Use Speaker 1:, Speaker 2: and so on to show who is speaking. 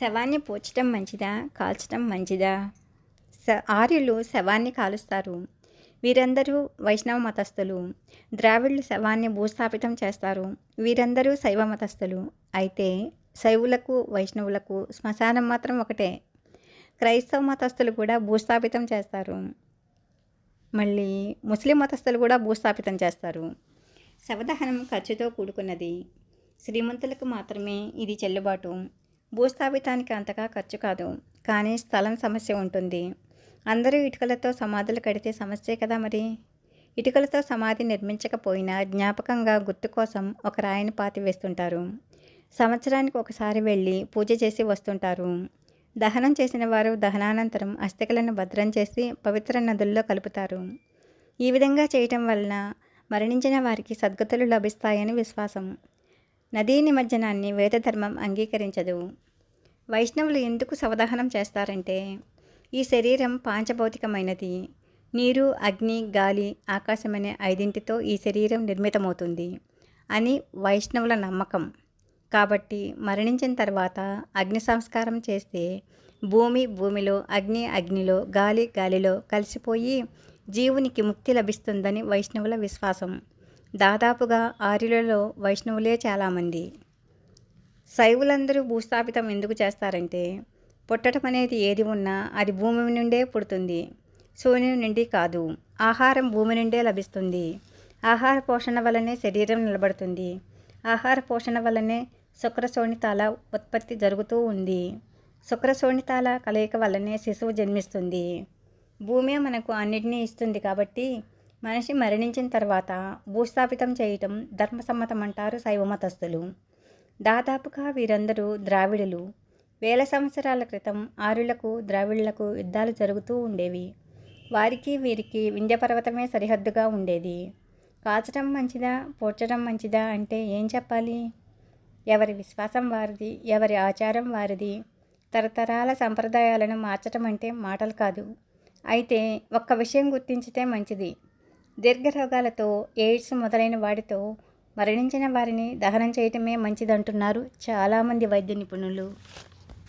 Speaker 1: శవాన్ని పూడ్చడం మంచిదా? కాల్చడం మంచిదా? స ఆర్యులు శవాన్ని కాలుస్తారు. వీరందరూ వైష్ణవ మతస్థులు. ద్రావిడులు శవాన్ని భూస్థాపితం చేస్తారు. వీరందరూ శైవ మతస్థులు. అయితే శైవులకు వైష్ణవులకు శ్మశానం మాత్రం ఒకటే. క్రైస్తవ మతస్థులు కూడా భూస్థాపితం చేస్తారు. మళ్ళీ ముస్లిం మతస్థులు కూడా భూస్థాపితం చేస్తారు. శవదహనం ఖర్చుతో కూడుకున్నది. శ్రీమంతులకు మాత్రమే ఇది చెల్లుబాటు. భూస్థాపితానికి అంతగా ఖర్చు కాదు. కానీ స్థలం సమస్య ఉంటుంది. అందరూ ఇటుకలతో సమాధులు కడితే సమస్యే కదా మరి? ఇటుకలతో సమాధి నిర్మించకపోయినా జ్ఞాపకంగా గుర్తు కోసం ఒక రాయిని పాతి వేస్తుంటారు. సంవత్సరానికి ఒకసారి వెళ్ళి పూజ చేసి వస్తుంటారు. దహనం చేసిన వారు దహనానంతరం అస్థికలను భద్రం చేసి పవిత్ర నదుల్లో కలుపుతారు. ఈ విధంగా చేయటం వలన మరణించిన వారికి సద్గతులు లభిస్తాయని విశ్వాసం. నదీ నిమజ్జనాన్ని వేదధర్మం అంగీకరించదు. వైష్ణవులు ఎందుకు సవదహనం చేస్తారంటే ఈ శరీరం పాంచభౌతికమైనది. నీరు అగ్ని గాలి ఆకాశం అనే ఐదింటితో ఈ శరీరం నిర్మితమవుతుంది అని వైష్ణవుల నమ్మకం. కాబట్టి మరణించిన తర్వాత అగ్ని సంస్కారం చేస్తే భూమి భూమిలో అగ్ని అగ్నిలో గాలి గాలిలో కలిసిపోయి జీవునికి ముక్తి లభిస్తుందని వైష్ణవుల విశ్వాసం. దాదాపుగా ఆర్యులలో వైష్ణవులే చాలామంది. శైవులందరూ భూస్థాపితం ఎందుకు చేస్తారంటే పుట్టడం అనేది ఏది ఉన్నా అది భూమి నుండే పుడుతుంది. సూర్యుని నుండి కాదు ఆహారం భూమి నుండే లభిస్తుంది. ఆహార పోషణ వల్లనే శరీరం నిలబడుతుంది. ఆహార పోషణ వల్లనే శుక్రశోణితాల ఉత్పత్తి జరుగుతూ ఉంది. శుక్రశోణితాల కలయిక వల్లనే శిశువు జన్మిస్తుంది. భూమి మనకు అన్నిటినీ ఇస్తుంది కాబట్టి మనిషి మరణించిన తర్వాత భూస్థాపితం చేయటం ధర్మసమ్మతం అంటారు శైవమతస్థులు. దాదాపుగా వీరందరూ ద్రావిడులు. వేల సంవత్సరాల క్రితం ఆరులకు ద్రావిడులకు యుద్ధాలు జరుగుతూ ఉండేవి. వారికి వీరికి వింధ్యపర్వతమే సరిహద్దుగా ఉండేది. కాల్చడం మంచిదా పోడ్చడం మంచిదా అంటే ఏం చెప్పాలి? ఎవరి విశ్వాసం వారిది ఎవరి ఆచారం వారిది. తరతరాల సంప్రదాయాలను మార్చటం అంటే మాటలు కాదు. అయితే ఒక్క విషయం గుర్తించితే మంచిది. దీర్ఘరోగాలతో ఎయిడ్స్ మొదలైన వాటితో మరణించిన వారిని దహనం చేయటమే మంచిదంటున్నారు చాలామంది వైద్య నిపుణులు.